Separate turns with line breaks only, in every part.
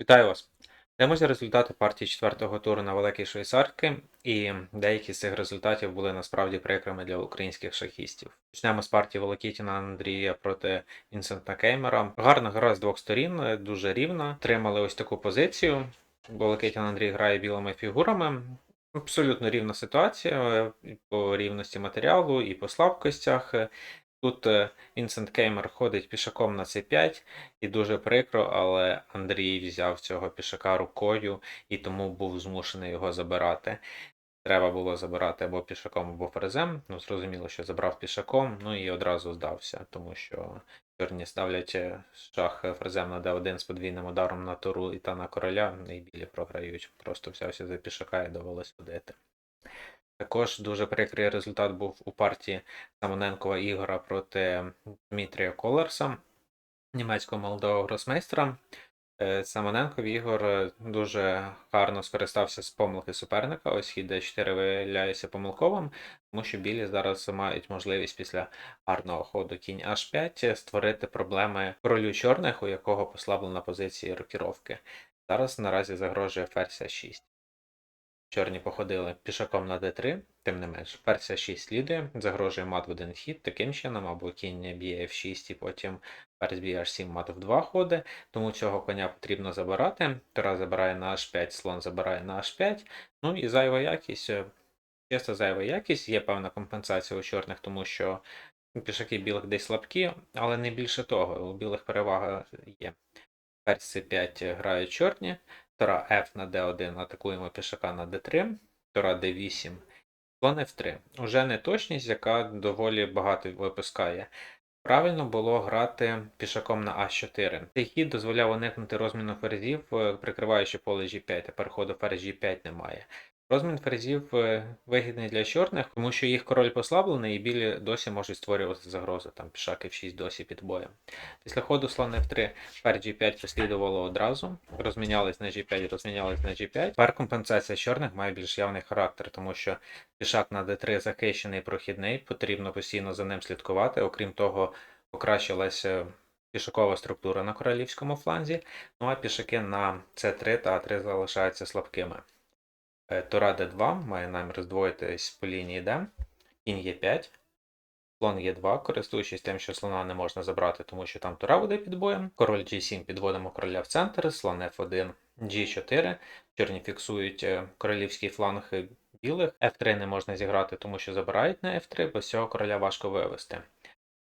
Вітаю вас! Дивимося результати партії четвертого туру на Великій Швейцарки, і деякі з цих результатів були насправді прикрими для українських шахістів. Почнемо з партії Волокітіна Андрія проти Вінсента Кеймера. Гарна гра з двох сторін, дуже рівна. Тримали ось таку позицію. Волокітін Андрій грає білими фігурами. Абсолютно рівна ситуація по рівності матеріалу і по слабкостях. Тут Вінсент Кеймер ходить пішаком на c5, і дуже прикро, але Андрій взяв цього пішака рукою і тому був змушений його забирати. Треба було забирати або пішаком, або ферзем. Ну, зрозуміло, що забрав пішаком, ну і одразу здався, тому що чорні ставлять е, шах ферзем на d1 з подвійним ударом на туру і та на короля, і білі програють. Просто взявся за пішака і довелось ходити. Також дуже прикрий результат був у партії Самоненкова Ігора проти Дмитрія Колерса, німецького молодого гросмейстра. Е, Самоненков Ігор е, дуже гарно скористався з помилки суперника. Ось хід d4 виявляється помилковим, тому що білі зараз мають можливість після гарного ходу кінь h5 створити проблеми королю чорних, у якого послаблена позиція рокіровки. Зараз наразі загрожує ферзь 6. Чорні походили пішаком на d3, тим не менш, ферзь 6 слідує, загрожує мат в один хід, таким чином, або кінь б'є f6 і потім ферзь б'є h7 мат в два ходи, тому цього коня потрібно забирати. Тура забирає на h5, слон забирає на h5, ну і зайва якість, е, чисто зайва якість, є певна компенсація у чорних, тому що пішаки білих десь слабкі, але не більше того, у білих перевага є. Ферзь c5 грають чорні. Тура F на D1 атакуємо пішака на D3, Тура D8, слон F3. Уже не точність, яка доволі багато випускає. Правильно було грати пішаком на А4. Цей хід дозволяв уникнути розміну ферзів, е, прикриваючи поле G5, а переходу ферзь G5 немає. Розмін ферзів е, вигідний для чорних, тому що їх король послаблений, і білі досі можуть створювати загрози. Там пішак F6 досі під боєм. Після ходу слон F3 ферзь G5 послідувало одразу. Розмінялись на G5, розмінялись на G5. Тепер компенсація чорних має більш явний характер, тому що пішак на D3 захищений прохідний, потрібно постійно за ним слідкувати. Окрім того, покращилася пішакова структура на королівському фланзі. Ну а пішаки на C3 та А3 залишаються слабкими. Е, Тура d2 має намір здвоїтись по лінії D. Кінь Е5. Слон Е2, користуючись тим, що слона не можна забрати, тому що там тура буде під боєм. Король G7 підводимо короля в центр, слон F1, G4. Чорні фіксують е, королівський фланг білих. F3 не можна зіграти, тому що забирають на F3, бо з цього короля важко вивести.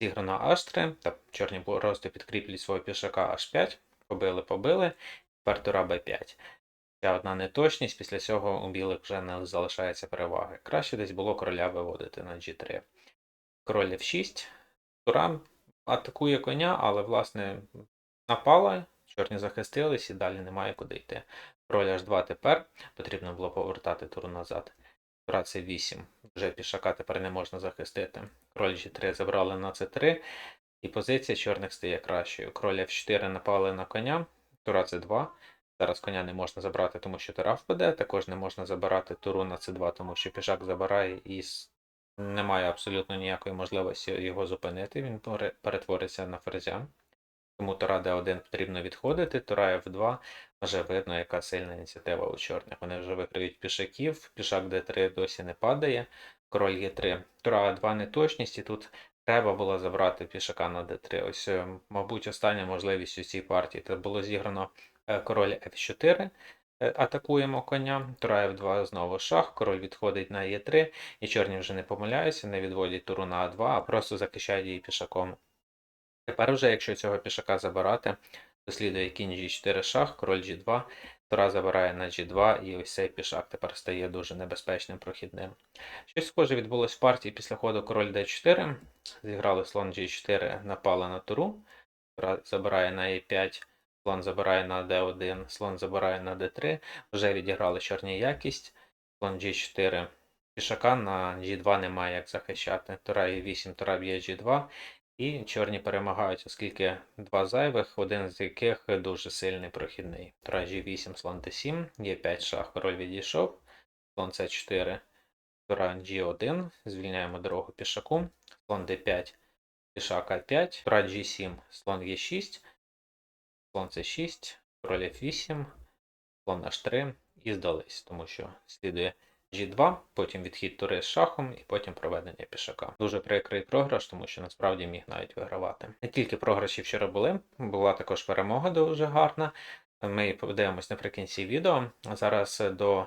Зіграно H3, та чорні просто підкріплюють свого пішака H5, побили, побили. Тепер тура B5. Ще одна неточність, після цього у білих вже не залишається переваги. Краще десь було короля виводити на G3. Король F6. Тура атакує коня, але, власне, напала, чорні захистились і далі немає куди йти. Король H2 тепер. Потрібно було повертати туру назад. Тура C8. Вже пішака тепер не можна захистити. Король G3 забрали на C3. І позиція чорних стає кращою. Король F4 напали на коня. Тура C2. Зараз коня не можна забрати, тому що тура впаде. Також не можна забирати туру на c2, тому що пішак забирає і немає абсолютно ніякої можливості його зупинити. Він перетвориться на ферзя. Тому тура d1 потрібно відходити, тура f2 вже видно, яка сильна ініціатива у чорних. Вони вже викриють пішаків, пішак d3 досі не падає, король e3. Тура a2 неточність, і тут треба було забрати пішака на d3. Ось, е, мабуть, остання можливість у цій партії. Це було зіграно король f4. е, Атакуємо коня, тура f2 знову шах, король відходить на e3, і чорні вже не помиляються, не відводять туру на a2, а просто захищають її пішаком. Тепер вже, якщо цього пішака забирати, то слідує кінь G4 шах, король G2, тура забирає на G2, і ось цей пішак тепер стає дуже небезпечним прохідним. Щось схоже відбулось в партії після ходу король D4. Зіграли слон G4, напали на туру, забирає на E5, слон забирає на D1, слон забирає на D3, вже відіграли чорні якість, слон G4. Пішака на G2 немає як захищати. Тура E8, тура б'є G2. І чорні перемагають, оскільки два зайвих, один з яких дуже сильний прохідний. Тура G8, слон T7, Е5 шах, король відійшов, слон C4, тура G1, звільняємо дорогу пішаку, слон D5, пішак А5, тура G7, слон Е6, слон c 6, король F8, слон H3 і здались, тому що слідує G2, потім відхід тури з шахом і потім проведення пішака. Дуже прикрий програш, тому що насправді міг навіть вигравати. Не тільки програші вчора були, була також перемога дуже гарна. Ми подивимось наприкінці відео. Зараз до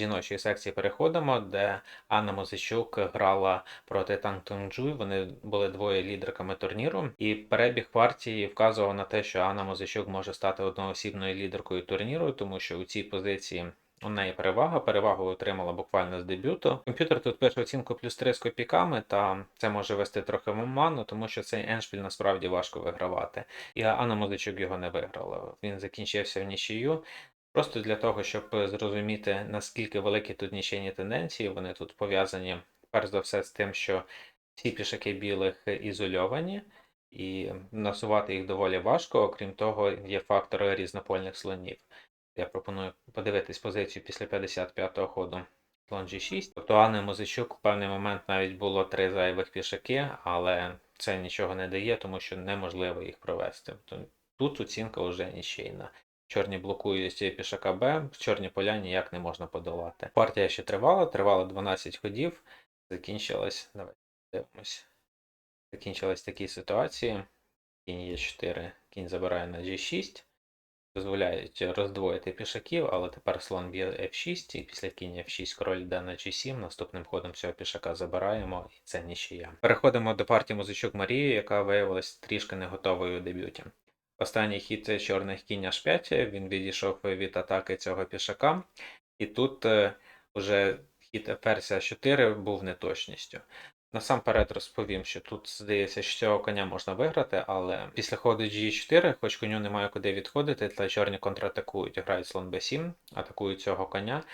жіночої секції переходимо, де Анна Мозичук грала проти Танг Тунджуй. Вони були двоє лідерками турніру, і перебіг партії вказував на те, що Анна Мозичук може стати одноосібною лідеркою турніру, тому що у цій позиції. У неї перевага, перевагу отримала буквально з дебюту. Комп'ютер тут пише оцінку плюс 3 з копійками, та це може вести трохи в оману, тому що цей еншпіль насправді важко вигравати. І Анна Мозичук його не виграла. Він закінчився в нічию. Просто для того, щоб зрозуміти, наскільки великі тут нічийні тенденції, вони тут пов'язані перш за все з тим, що всі пішаки білих ізольовані, і насувати їх доволі важко. Окрім того, є фактор різнопольних слонів. Я пропоную подивитись позицію після 55-го ходу слон G6. Тобто Анни Музичук в певний момент навіть було три зайвих пішаки, але це нічого не дає, тому що неможливо їх провести. Тобто Тут оцінка вже нічийна. Чорні блокують пішака Б, чорні поля ніяк не можна подолати. Партія ще тривала, тривала 12 ходів, закінчилась. Давайте дивимось. Закінчилась в такій ситуації. Кінь є 4, кінь забирає на G6. Дозволяють роздвоїти пішаків, але тепер слон б'є F6, і після кінь F6 король йде на G7. Наступним ходом цього пішака забираємо, і це нічия. Переходимо до партії Музичук Марії, яка виявилась трішки не готовою у дебюті. Останній хід чорних кінь H5, він відійшов від атаки цього пішака, і тут е, вже хід ферзь 4 був неточністю. Насамперед розповім, що тут здається, що цього коня можна виграти, але після ходу G4, хоч коню немає куди відходити, та чорні контратакують, грають слон B7, атакують цього коня,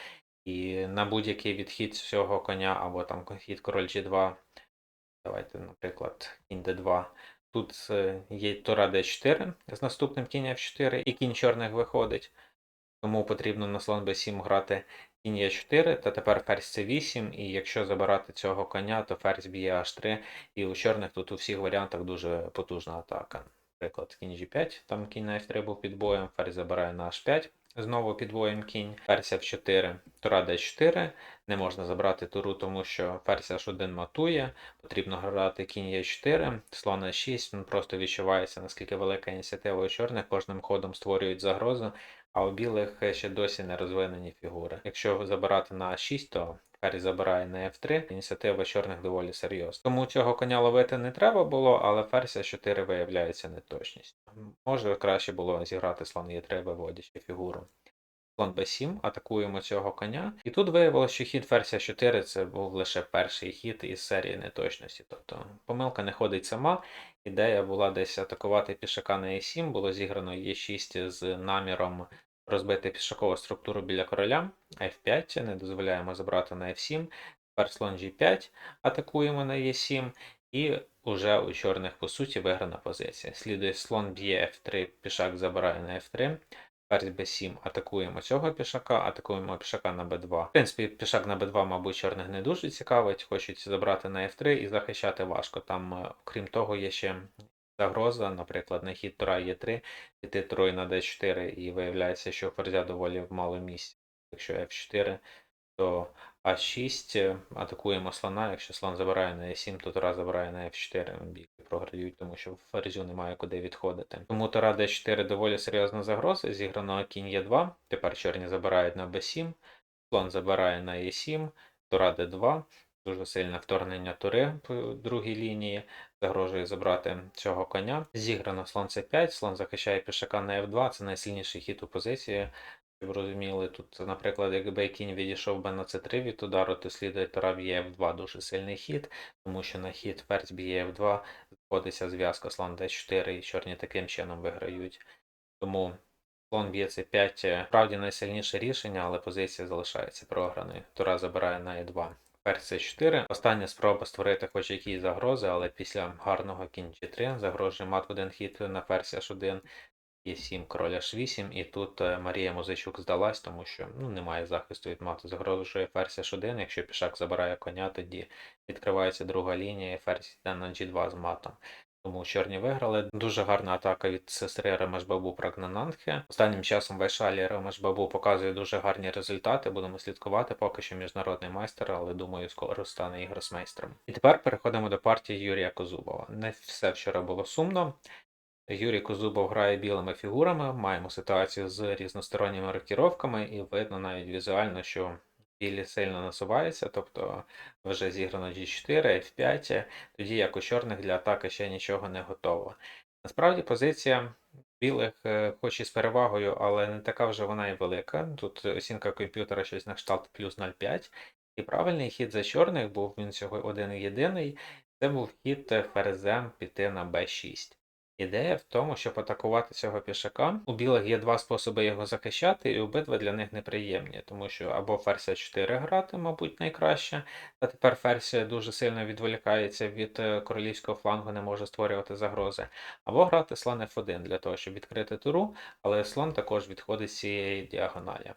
і на будь-який відхід цього коня або там хід король G2, давайте, наприклад, кінь D2. Тут е, є тура d4 з наступним кінь f4, і кінь чорних виходить. Тому потрібно на слон b7 грати кінь e4, та тепер ферзь c8, і якщо забирати цього коня, то ферзь б'є h3, і у чорних тут у всіх варіантах дуже потужна атака. Наприклад, кінь g5, там кінь на f3 був під боєм, ферзь забирає на h5, знову підвоїм кінь, ферзь f4, тура d4, не можна забрати туру, тому що ферзь h1 матує, потрібно грати кінь e4, слон e6, він просто відчувається, наскільки велика ініціатива у чорних, кожним ходом створюють загрозу, а у білих ще досі не розвинені фігури. Якщо забирати на a6, то ферзь забирає на f3, ініціатива чорних доволі серйозна. Тому цього коня ловити не треба було, але ферзь a4 виявляється неточністю. Може краще було зіграти слон e3, виводячи фігуру. Слон b7, атакуємо цього коня. І тут виявилося, що хід ферзь 4 це був лише перший хід із серії неточності. Тобто помилка не ходить сама. Ідея була десь атакувати пішака на e7, було зіграно e6 з наміром розбити пішакову структуру біля короля. F5, не дозволяємо забрати на F7. Тепер слон G5, атакуємо на E7. І уже у чорних, по суті, виграна позиція. Слідує слон б'є F3, пішак забирає на F3. Ферзь b7 атакуємо цього пішака, атакуємо пішака на b2. В принципі, пішак на b2, мабуть, чорних не дуже цікавить, хочуть забрати на f3 і захищати важко. Там, е, окрім того, є ще загроза, наприклад, на хід тура Е3, піти трою на d4, і виявляється, що ферзя доволі мало місць. Якщо f4, то а6 атакуємо слона, якщо слон забирає на e7, то тура забирає на f4, білі програють, тому що в ферзю немає куди відходити. Тому тура d4 доволі серйозна загроза, зіграно кінь e2, тепер чорні забирають на b7, слон забирає на e7, тура d2, дуже сильне вторгнення тури по другій лінії, загрожує забрати цього коня. Зіграно слон c5, слон захищає пішака на f2, це найсильніший хід у позиції. Щоб розуміли, тут, наприклад, якби кінь відійшов би на c3 від удару, то слідує б'є f2 дуже сильний хід, тому що на хід ферзь б'є f2 знаходиться зв'язка слон d4 і чорні таким чином виграють. Тому слон б'є c5 справді найсильніше рішення, але позиція залишається програною. Тура забирає на e2. Ферзь c4. Остання спроба створити хоч якісь загрози, але після гарного кінчі g3 загрожує мат в один хід на ферзь h1 Є 7 король h8, і тут е, Марія Музичук здалась, тому що ну, немає захисту від мату. Загрожує ферзь h1, якщо пішак забирає коня, тоді відкривається друга лінія, і ферзь йде на g2 з матом. Тому чорні виграли. Дуже гарна атака від сестри Ремешбабу Прагнананхе. Останнім часом Вайшалі Ремешбабу показує дуже гарні результати. Будемо слідкувати. Поки що міжнародний майстер, але думаю, скоро стане і гросмейстером. І тепер переходимо до партії Юрія Козубова. Не все вчора було сумно. Юрій Козубов грає білими фігурами. Маємо ситуацію з різносторонніми рокіровками, і видно навіть візуально, що білі сильно насуваються, тобто вже зіграно G4, F5, тоді як у чорних для атаки ще нічого не готово. Насправді позиція білих, е, хоч і з перевагою, але не така вже вона і велика. Тут оцінка комп'ютера щось на кшталт плюс 0,5. І правильний хід за чорних був він всього один і єдиний. Це був хід ферзем піти на b6. Ідея в тому, щоб атакувати цього пішака. У білих є два способи його захищати, і обидва для них неприємні, тому що або ферзь 4 грати, мабуть, найкраще. Та тепер ферзь дуже сильно відволікається від е, королівського флангу, не може створювати загрози. Або грати слон F1 для того, щоб відкрити туру, але слон також відходить з цієї діагоналі.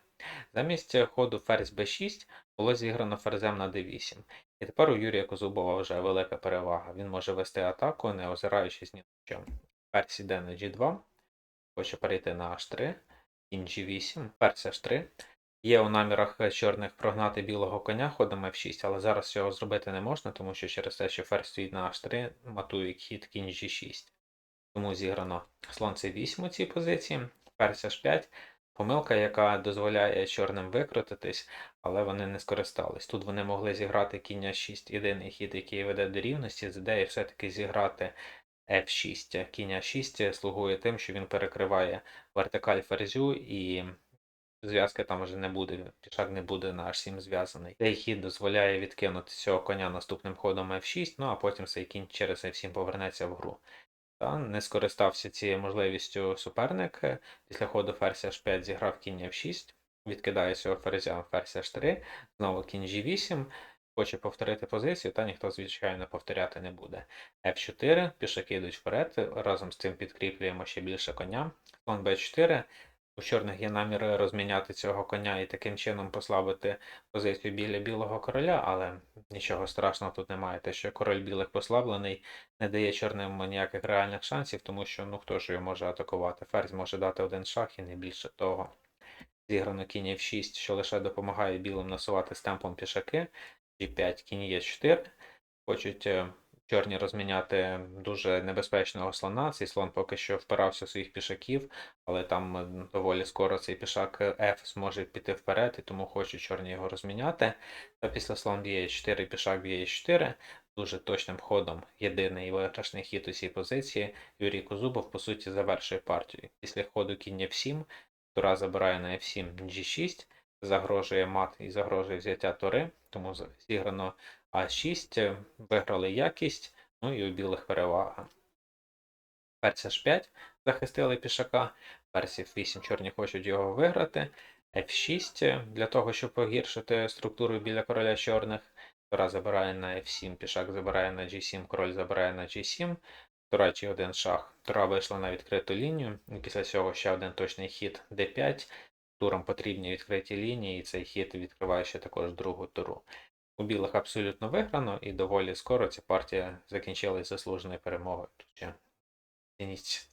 Замість ходу ферзь b6 було зіграно ферзем на d8. І тепер у Юрія Козубова вже велика перевага. Він може вести атаку, не озираючись ні на чому. Ферзь іде на G2, хоче перейти на H3, кінь G8, ферзь H3. Є у намірах чорних прогнати білого коня ходом F6, але зараз цього зробити не можна, тому що через те, що ферзь стоїть на H3, матує хід кінь G6. Тому зіграно слон C8 у цій позиції, ферзь H5. Помилка, яка дозволяє чорним викрутитись, але вони не скористались. Тут вони могли зіграти кінь А6, єдиний хід, який веде до рівності, з ідеєю все-таки зіграти F6. Кінь А6 слугує тим, що він перекриває вертикаль ферзю і зв'язки там вже не буде, пішак не буде на H7 зв'язаний. Цей хід дозволяє відкинути цього коня наступним ходом F6, ну а потім цей кінь через F7 повернеться в гру. Та не скористався цією можливістю суперник. Після ходу ферзь H5 зіграв кінь F6, відкидає цього ферзя ферзь H3, знову кінь G8, хоче повторити позицію, та ніхто, звичайно, повторяти не буде. F4, пішаки йдуть вперед, разом з цим підкріплюємо ще більше коня. Слон B4. У чорних є намір розміняти цього коня і таким чином послабити позицію біля білого короля, але нічого страшного тут немає. Те, що король білих послаблений, не дає чорним ніяких реальних шансів, тому що ну хто ж його може атакувати? Ферзь може дати один шах і не більше того. Зіграно кінь F6, що лише допомагає білим насувати з темпом пішаки. G5, кінь Е4. Хочуть е, чорні розміняти дуже небезпечного слона. Цей слон поки що впирався в своїх пішаків, але там е, доволі скоро цей пішак F зможе піти вперед, і тому хочуть чорні його розміняти. Та після слон б'є 4 пішак б'є 4 Дуже точним ходом єдиний виграшний хід у цій позиції. Юрій Козубов, по суті, завершує партію. Після ходу кінь F7, Тура забирає на F7 G6, загрожує мат і загрожує взяття Тори, тому зіграно А6, виграли якість, ну і у білих перевага. Ферзь H5 захистили пішака, ферзь F8 чорні хочуть його виграти. F6 для того, щоб погіршити структуру біля короля чорних. Тура забирає на F7, пішак забирає на G7, король забирає на G7. Тура чи один шах. Тура вийшла на відкриту лінію. Після цього ще один точний хід D5. Турам потрібні відкриті лінії, і цей хід відкриває ще також другу туру. У білих абсолютно виграно, і доволі скоро ця партія закінчилась заслуженою перемогою. Тут ще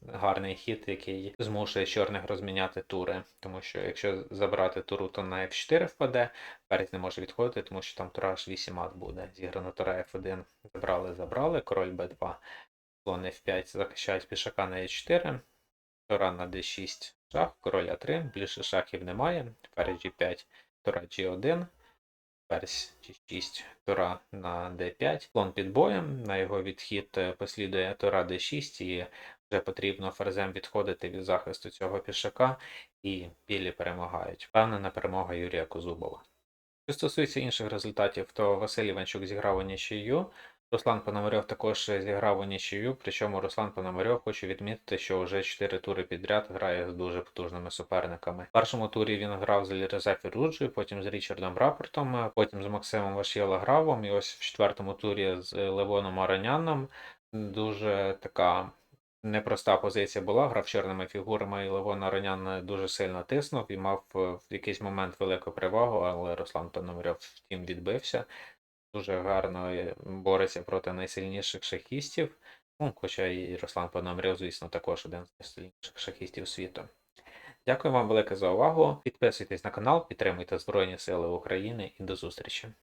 гарний хід, який змушує чорних розміняти тури. Тому що якщо забрати туру, то на F4 впаде, перець не може відходити, тому що там тура аж 8 мат буде. Зіграно тура F1. Забрали, забрали, король B2, слон F5 захищають пішака на E4, тура на D6 шах, король А3, більше шахів немає, ферзь G5, тура G1. Ферзь G6, тура на D5, слон під боєм, на його відхід е, послідує тура D6, і вже потрібно ферзем відходити від захисту цього пішака, і білі перемагають. Впевнена перемога Юрія Козубова. Що стосується інших результатів, то Василь Іванчук зіграв у нічию. Руслан Пономарьов також зіграв у нічию, причому Руслан Пономарьов хочу відмітити, що вже 4 тури підряд грає з дуже потужними суперниками. В першому турі він грав з Ліреза Фіруджею, потім з Річардом Рапортом, потім з Максимом Вашєлагравом, і ось в четвертому турі з Левоном Араняном. Дуже така непроста позиція була. Грав чорними фігурами, і Левон Аранян дуже сильно тиснув і мав в якийсь момент велику перевагу, але Руслан Пономарьов втім відбився дуже гарно е, бореться проти найсильніших шахістів. Ну, хоча і Руслан Пономарьов, звісно, також один з найсильніших шахістів світу. Дякую вам велике за увагу. Підписуйтесь на канал, підтримуйте Збройні Сили України і до зустрічі.